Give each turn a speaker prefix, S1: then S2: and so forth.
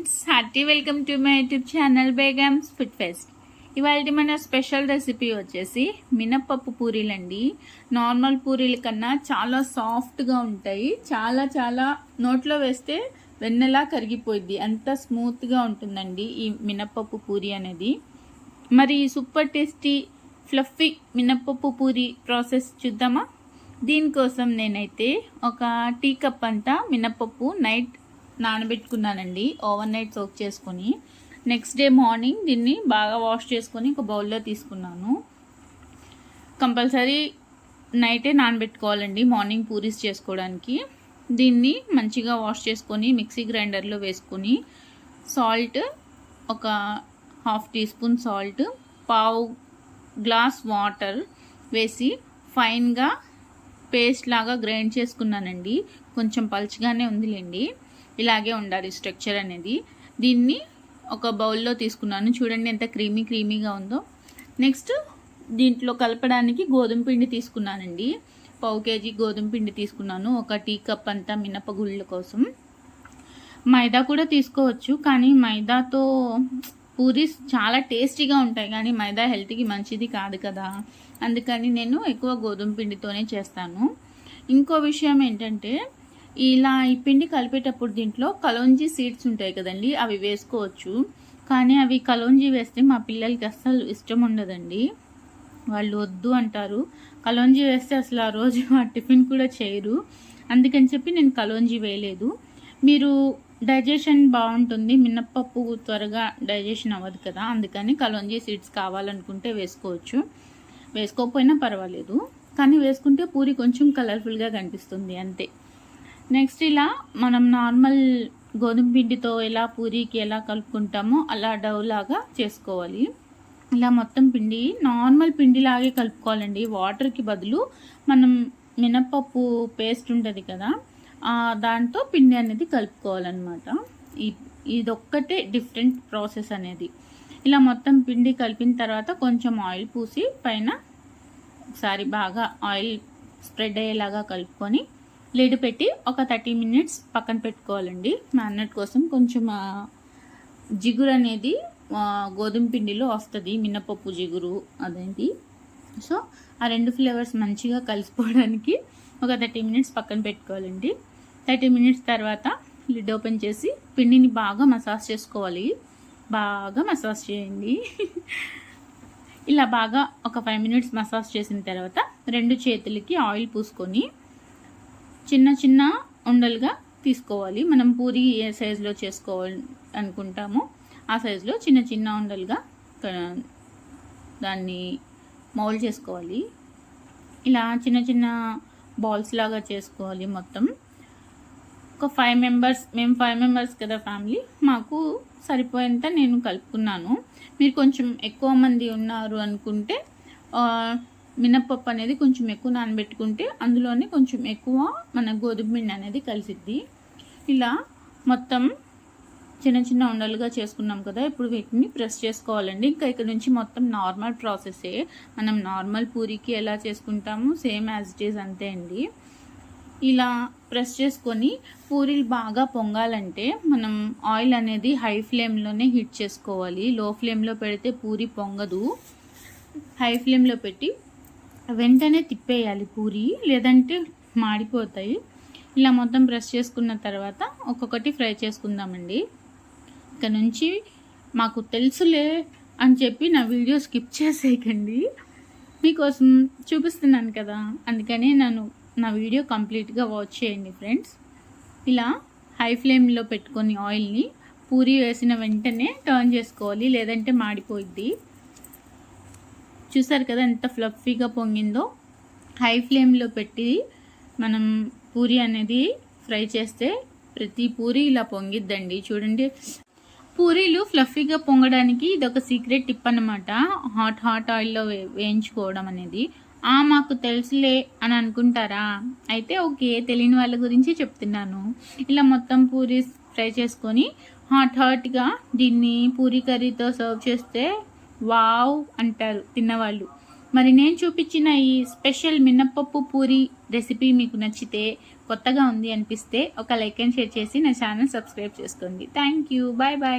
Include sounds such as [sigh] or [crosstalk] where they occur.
S1: Friends hearty welcome to my YouTube channel Begum's food fest. ఇవాళ మన special recipe వచ్చేసి మినప్పప్పు పూరీలండి నార్మల్ పూరీల కన్నా చాలా సాఫ్ట్గా ఉంటాయి. చాలా చాలా నోట్లో వేస్తే వెన్నెలా కరిగిపోయింది అంత స్మూత్గా ఉంటుందండి ఈ మినప్పప్పు పూరి అనేది. మరి సూపర్ టేస్టీ ఫ్లఫీ మినప్పప్పు పూరి ప్రాసెస్ చూద్దామా? దీనికోసం నేనైతే ఒక టీ కప్ అంతా మినప్పప్పు నైట్ నానబెట్టుకున్నానండి. ఓవర్ నైట్ సోక్ చేసుకొని. నెక్స్ట్ డే మార్నింగ్ దీన్ని బాగా వాష్ చేసుకొని ఒక బౌల్లో తీసుకున్నాను. కంపల్సరీ నైటే నానబెట్టుకోవాలండి మార్నింగ్ పూరీస్ చేసుకోవడానికి. దీన్ని మంచిగా వాష్ చేసుకొని మిక్సీ గ్రైండర్లో వేసుకొని సాల్ట్ ఒక హాఫ్ టీ స్పూన్ సాల్ట్ పావు గ్లాస్ వాటర్ వేసి ఫైన్గా పేస్ట్ లాగా గ్రైండ్ చేసుకున్నానండి. కొంచెం పలుచగానే ఉందిలేండి. ఇలాగే ఉండాలి స్ట్రక్చర్ అనేది. దీన్ని ఒక బౌల్లో తీసుకున్నాను. చూడండి ఎంత క్రీమీ క్రీమీగా ఉందో. నెక్స్ట్ దీంట్లో కలపడానికి గోధుమ పిండి తీసుకున్నానండి. పావు కేజీ గోధుమ పిండి తీసుకున్నాను. ఒక టీ కప్ అంతా మినపగుళ్ళ కోసం. మైదా కూడా తీసుకోవచ్చు. కానీ మైదాతో పూరీస్ చాలా టేస్టీగా ఉంటాయి. కానీ మైదా హెల్త్కి మంచిది కాదు కదా. అందుకని నేను ఎక్కువ గోధుమ పిండితోనే చేస్తాను. ఇంకో విషయం ఏంటంటే ఇలా ఈ పిండి కలిపేటప్పుడు దీంట్లో కలోంజీ సీడ్స్ ఉంటాయి కదండి అవి వేసుకోవచ్చు. కానీ అవి కలోంజీ వేస్తే మా పిల్లలకి అస్సలు ఇష్టం ఉండదండి. వాళ్ళు వద్దు అంటారు. కలోంజీ వేస్తే అసలు ఆ రోజు ఆ టిఫిన్ కూడా చేయరు. అందుకని చెప్పి నేను కలోంజీ వేయలేదు. మీరు డైజెషన్ బాగుంటుంది. మినప్పప్పు త్వరగా డైజెషన్ అవ్వదు కదా అందుకని కలోంజీ సీడ్స్ కావాలనుకుంటే వేసుకోవచ్చు. వేసుకోకపోయినా పర్వాలేదు. కానీ వేసుకుంటే పూరి కొంచెం కలర్ఫుల్గా కనిపిస్తుంది అంతే. నెక్స్ట్ ఇలా మనం నార్మల్ గోధుమ పిండితో ఎలా పూరీకి ఎలా కలుపుకుంటామో అలా డవ్ లాగా చేసుకోవాలి. ఇలా మొత్తం పిండి నార్మల్ పిండిలాగే కలుపుకోవాలండి. వాటర్కి బదులు మనం మినప్పప్పు పేస్ట్ ఉంటుంది కదా దాంతో పిండి అనేది కలుపుకోవాలన్నమాట. ఇదొక్కటే డిఫరెంట్ ప్రాసెస్ అనేది. ఇలా మొత్తం పిండి కలిపిన తర్వాత కొంచెం ఆయిల్ పూసి పైన ఒకసారి బాగా ఆయిల్ స్ప్రెడ్ అయ్యేలాగా కలుపుకొని లిడ్ పెట్టి ఒక థర్టీ మినిట్స్ పక్కన పెట్టుకోవాలండి. మ్యారినేట్ కోసం కొంచెం జిగురు అనేది గోధుమ పిండిలో వస్తుంది మినపప్పు జిగురు అదేంటి. సో ఆ రెండు ఫ్లేవర్స్ మంచిగా కలిసిపోవడానికి ఒక థర్టీ మినిట్స్ పక్కన పెట్టుకోవాలండి. థర్టీ మినిట్స్ తర్వాత లిడ్ ఓపెన్ చేసి పిండిని బాగా మసాజ్ చేసుకోవాలి. బాగా మసాజ్ చేయండి. [laughs] ఇలా బాగా ఒక ఫైవ్ మినిట్స్ మసాజ్ చేసిన తర్వాత రెండు చేతులకి ఆయిల్ పూసుకొని చిన్న చిన్న ఉండలుగా తీసుకోవాలి. మనం పూరి ఏ సైజులో చేసుకోవాలి అనుకుంటామో ఆ సైజులో చిన్న చిన్న ఉండలుగా దాన్ని మౌల్ చేసుకోవాలి. ఇలా చిన్న చిన్న బాల్స్ లాగా చేసుకోవాలి మొత్తం. ఒక ఫైవ్ మెంబర్స్ మేము ఫైవ్ మెంబర్స్ కదా ఫ్యామిలీ మాకు సరిపోయేంత నేను కలుపుకున్నాను. మీరు కొంచెం ఎక్కువ మంది ఉన్నారు అనుకుంటే మినప్పప్పు అనేది కొంచెం ఎక్కువ నానబెట్టుకుంటే అందులోనే కొంచెం ఎక్కువ మన గోధుమ పిండి అనేది కలిసిద్ది. ఇలా మొత్తం చిన్న చిన్న ఉండలుగా చేసుకున్నాం కదా ఇప్పుడు వీటిని ప్రెస్ చేసుకోవాలండి. ఇంకా ఇక్కడ నుంచి మొత్తం నార్మల్ ప్రాసెసే మనం నార్మల్ పూరికి ఎలా చేసుకుంటాము సేమ్ యాజ్ ఇట్ ఈజ్ అంతే అండి. ఇలా ప్రెస్ చేసుకొని పూరీలు బాగా పొంగాలంటే మనం ఆయిల్ అనేది హై ఫ్లేమ్లోనే హీట్ చేసుకోవాలి. లో ఫ్లేమ్లో పెడితే పూరి పొంగదు. హై ఫ్లేమ్లో పెట్టి వెంటనే తిప్పేయాలి పూరి లేదంటే మాడిపోతాయి. ఇలా మొత్తం బ్రష్ చేసుకున్న తర్వాత ఒక్కొక్కటి ఫ్రై చేసుకుందామండి. ఇక్కడ నుంచి మాకు తెలుసులే అని చెప్పి నా వీడియో స్కిప్ చేసేయకండి. మీకోసం చూపిస్తున్నాను కదా అందుకని నన్ను నా వీడియో కంప్లీట్గా వాచ్ చేయండి ఫ్రెండ్స్. ఇలా హై ఫ్లేమ్లో పెట్టుకొని ఆయిల్ని పూరి వేసిన వెంటనే టర్న్ చేసుకోవాలి లేదంటే మాడిపోయిద్ది. చూసారు కదా ఎంత ఫ్లఫీగా పొంగిందో? హై ఫ్లేమ్లో పెట్టి మనం పూరి అనేది ఫ్రై చేస్తే ప్రతి పూరి ఇలా పొంగిద్దండి. చూడండి. పూరీలు ఫ్లఫీగా పొంగడానికి ఇది ఒక సీక్రెట్ టిప్ అనమాట హాట్ హాట్ ఆయిల్లో వేయించుకోవడం అనేది. ఆ మాకు తెలుసులే అని అనుకుంటారా? అయితే ఓకే తెలియని వాళ్ళ గురించి చెప్తున్నాను. ఇలా మొత్తం పూరీస్ ఫ్రై చేసుకొని హాట్ హాట్గా దీన్ని పూరి కర్రీతో సర్వ్ చేస్తే వావ్ అంటారు తిన్నవాళ్ళు. మరి నేను చూపించిన ఈ స్పెషల్ మినప్పప్పు పూరి రెసిపీ మీకు నచ్చితే కొత్తగా ఉంది అనిపిస్తే ఒక లైక్ అండ్ షేర్ చేసి నా ఛానల్ సబ్స్క్రైబ్ చేసుకోండి. Thank you. Bye bye.